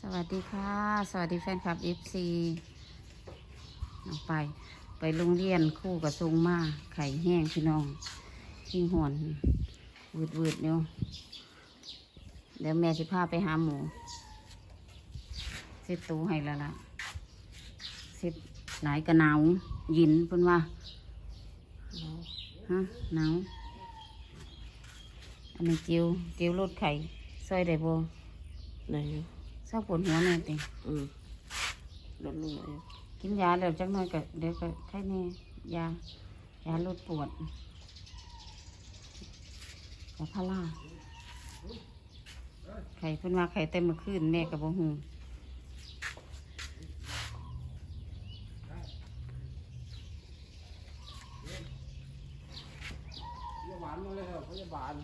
สวัสดีค่ะ สวัสดีแฟนคลับ FC น้องไป ไปโรงเรียนคู่กับทรงมาไข่แห้งพี่น้องขี้หอนวืดวืดเนาะเดี๋ยวแม่สิพาไปหาหมูเสร็จตูให้แล้วล่ะเสร็จหลายกระหนาวยินเพิ่นว่าฮะหนาวอันนี้จิวจิวรดไข่ซอยได้บ่ไหน เศร้าปวดหัวแน่ติอืมลดลงไหนกินยาเดี๋ยวจักหน่อยก็เดี๋ยวก็ไข้แน่ยายาลดปวดยาพาราไข่เพิ่นว่าไข่เต็มเมื่อคืนแม่กับบ่ฮู้พยาบาลมาเลยครับพยาบาล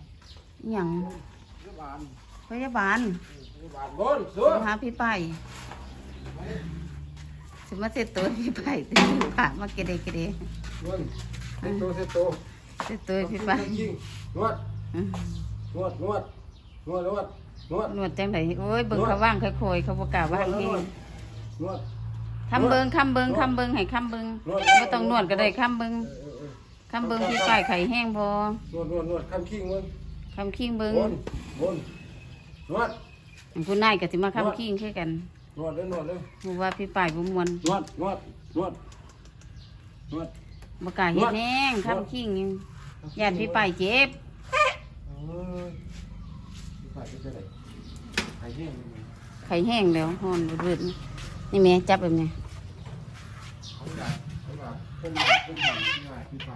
อิหยังพยาบาลพยาบาลพยา บาลบนสุไปดหาพี่ไปสิมาเสร็จตัวพี่ไปตีผ่ามาเกเดเกเดบนเซตโตเซตโตเสร็จตัวพี่ไปยิงนวดอืมนวดนวดนวดนวดนวดนวดจังไดโอ้ยเบิ่งเขาว่างค่อยๆเขาบ่กล้าว่างเองนวดคำเบิงคำเบิงคำเบิงให้คำเบิงนวดไม่ต้องนวดก็ได้คำเบิงเออเออคำเบิงพี่ป้ายไข่แห้งพอนวดนวดนวดคำคิงบนคำคิงเบิงบนบนนวด ผู้นายก็สิมาคำคิงคือกันนวดเลยนวดเลยหูว่าพี่ป้ายบ่มวนนวดนวดนวดนวดบ่กล้าเฮ็ดแห้งคำคิงอยู่ญาติพี่ป้ายเจ็บเอ้ยไปไปไหนไปเยี่ยมไข่แห้งแล้วฮ้อนเบิดๆนี่แม่จับแบบนี้เขาอยากเขาอยากเป็นเป็นหมันง่ายที่ไป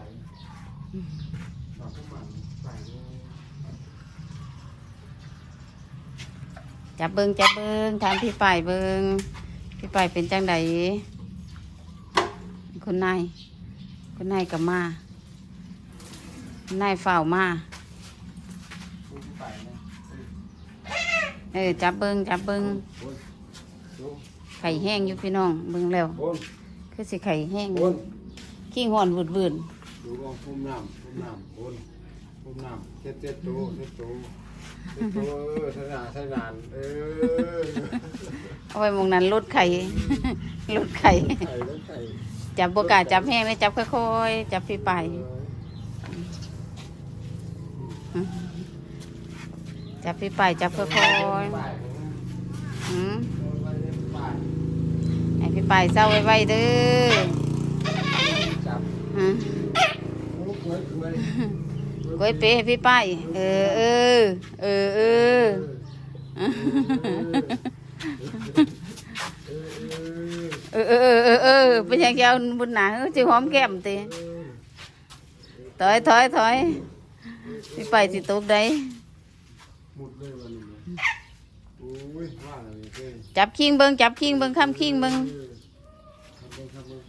หลับเป็นหมันใส่เลย จับเบิงจับเบิงถามพี่ป้ายเบิงพี่ป้ายเป็นจังไดคุณนายคุณนายก็มาคุณนายเฝ้ามาเออจับเบิงจับเบิงไข่แห้งอยู่พี่น้องเบิงแล้วคือสิไข่แห้งขี้หอนวืดวืดดูลองพุ่มน้ำพุ่มน้ำพุ่มน้ำเจ็ดเจ็ดตัวเจ็ดตัว เจ็ดตัวเออใช้นานใช้นานเออเอาไว้หมองนั้นลดไข่ ลดไข่ ไข่แล้วไข่จับบกล้าจับแห้งเลยจับค่อยๆ จับพี่ไปจับพี่ไปจับค่อยๆหืมให้พี่ไปเศร้าไว้ๆเด้อจับหืมโอ้เคยเคย กล้วยเป๊ะให้พี่ไปเออเออเออเออเออเออเออเออเออเป็นยังเจ้าบุญหนาเออจิหอมแก้มตีถอยถอยถอยพี่ไปสิตกได้หมดเลยวันนี้โอ้ยว่าอเจับคิงเบิงจับคิงเบิงข้ามคิงเบิงทำเบิ่งทำเบิ่ง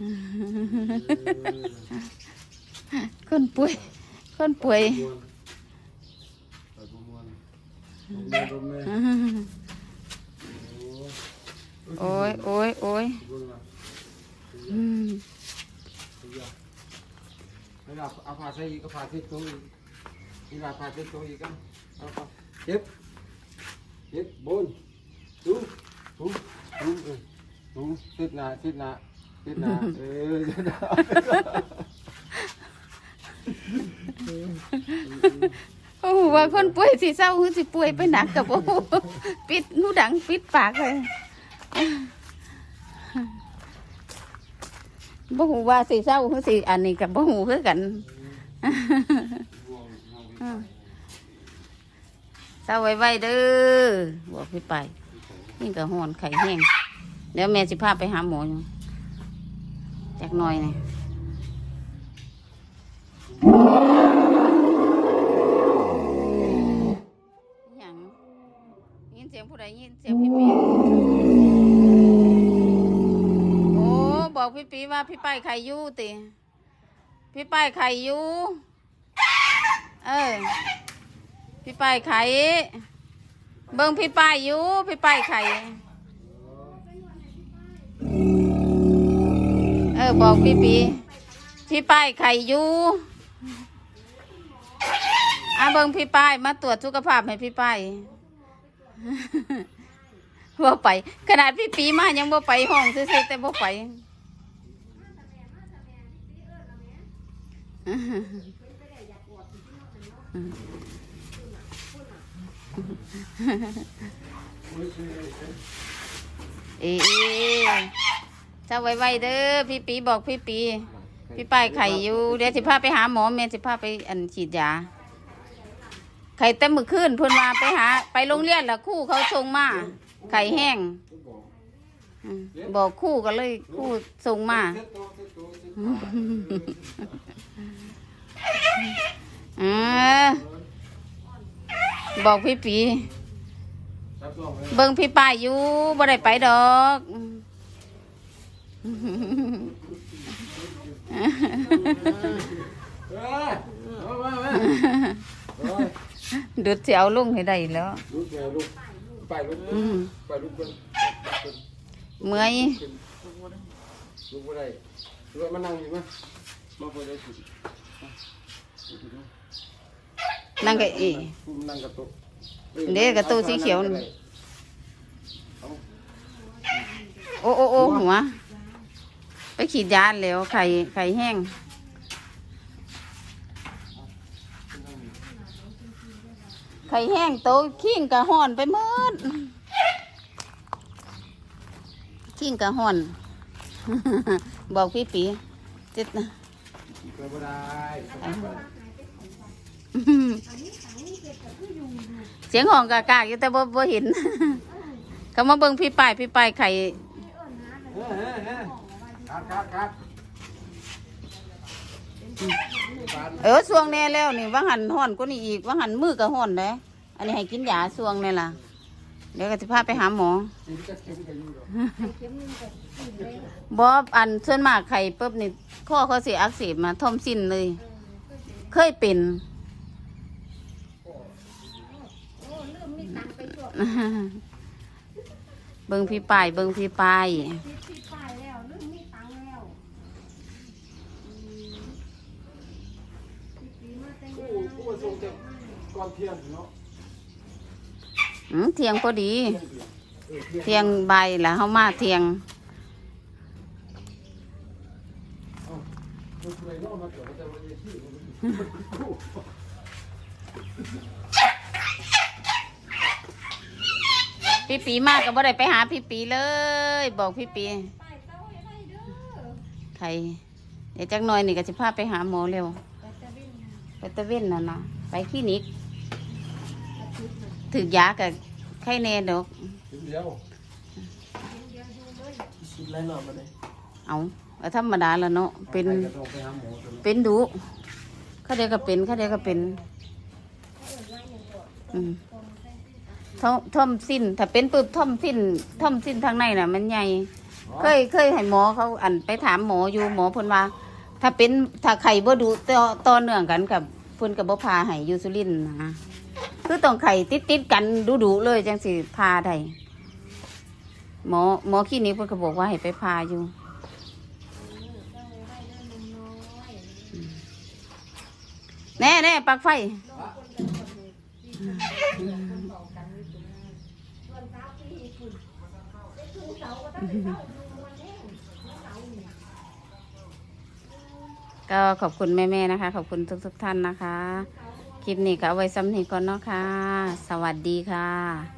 คนป่วย คนป่วยมวนไปประมวลประมวลประมวลโอ้ยโอ้ยโอ้ยเบิ่งละอืมเอาเอาเอาผ้าใส่อีกเอาผ้าใส่ตรงอีกนี่ละผ้าใส่ตรงอีกกันเอาเอาเก็บเก็บบนดูดูดูเออดูติดหน้าติดหน้าติดหน้าเออติดหน้า โอ้โหว่าคนป่วยสิเศร้าคือสิป่วยไปหนักกับโอ้โหปิดหูดังปิดปากเลยบ่หูว่าสิเศร้าคือสิอันนี้กับบ่หูคือกันเศร้าไว้ไว้เด้อบอกพี่ไปนี่ก็หอนไข่แห้งเดี๋ยวแม่สิพาไปหาหมอจากหน่อยนี่หยังยินเสียงผู้ใดยินเสียง พี่ปีโอ้บอกพี่ปีว่าพี่ป้ายไขยู่ติพี่ป้ายไขยู่เออพี่ป้ายไข่เบิ่งพี่ป้ายอยู่พี่ป้ายไข่เออบอกพี่ปีพี่ป้ายไข่อยู่อะเบิ่งพี่ป้ายมาตรวจสุขภาพให้พี่ป้าย บ่ไป ขนาดพี่ปีมายังบ่ไปห้องซื่อๆแต่บ่ไปเอ๊ะเจ้าไว้ๆเด้อพี่ปีบอกพี่ปี พี่ป้ายไข่อยู่เดี๋ยวสิพาไปหาหมอแม่สิพาไปอันฉีดยาไข่แต่มือขึ้นเพิ่นมาไปหา ไปโรงเรียนละคู่เขาส่งมา ไข่แห้งอืมบอกครู่ก็เลยครู่ส่งมาเซ็ตตัวเซ็ตตัวเซ็ตตัวเออบอกพี่ปีรับรองเลยเบิ่งพี่ป้ายอยู่บ่ได้ไปดอกเอ้ยเอามามาเอ้ยดุดสิเอาลุงให้ได้แล้ว ลูกแกลูก ไปลูกอืมไปลูกเป็นเมื่อยลูกบ่ได้ลูกมานั่งอยู่มั้ยมาบ่ได้สินั่งก็อีกูนั่งกับโต๊ะเด้กับโต๊ะสีเขียวนี่โอ้โอ้โอ้หัว ไปขีดยาแล้วไข่ไข่แห้ง ไข่แห้งโตขิงกะห่อนไปหมดขิงกะห่อน บอกพี่ปีเจ็ดนะเสียงห้องกากากอยู่แต่บ่บ่เห็นเขามาเบิ่งพี่ป้ายพี่ป้ายไข่เฮ้ยเฮ้ยเฮ้ยคัดคัดคัด เออสวงแน่แล้วนี่ว่าหันห่อนกว่านี้อีกว่าหันมือก็ห่อนเด้อันนี้ให้กินยาสวงนี่ล่ะ เดี๋ยวก็จะพาไปหาหมอสิจะเข็มกันอยู่อกบอบอันส่วนมากไข่ปุ๊บนี่ข้อเขาเสิอักเสบมาท่อมสิ้นเลย เคยเป็นเบิ่งพี่ปายเบิ่งพี่ปาย กูกูมาส่งจาก ก่อนเที่ยงเนาะอืมเที่ยงพอดีเออเที่ยงเที่ยงบ่ายแล้วเฮามาเที่ยงกูเคยนอนมาเกิดแต่วันนี้ที่กูพี่ปีมากก็บ่ได้ไปหาพี่ปีเลย บอกพี่ปีไข่เดี๋ยวจักหน่อยนี่ก็จะพาไปหาหมอเร็วไปตะเว้นน่ะนะไปคลินิก ถือยากับไข้แน่ดอกเดียวสุดแล้วหนอมาเลยเอาก็ธรรมดาแล้วเนาะเป็นไปก็ต้องไปหาหมอตัวเป็นดุเขาเดียวก็เป็นเขาเดียวก็เป็นอืมท่อท่อมสิ้น ถ้าเป็นปุ๊บท่อมสิ้น ท่อมสิ้นทางในน่ะ มันใหญ่ เคยเคยให้หมอเขาอันไปถามหมออยู่หมอเพิ่นว่า ถ้าเป็นถ้าไข่บ่ดูต่อต่อเนื่องกันกับเพิ่นกับบ่พาให้อยู่สุรินทร์นะ คือต้องไข่ติดติดกันดูดูเลยจังสิพาได้หมอหมอคลินิกเพิ่นก็บอกว่าให้ไปพาอยู่แน่แน่ปลักไฟก็ขอบคุณแม่ๆนะคะ ขอบคุณทุกๆท่านนะคะ ลิปนี้ก็เอาไว้ซ้ำนี้ก่อนเนาะค่ะ สวัสดีค่ะ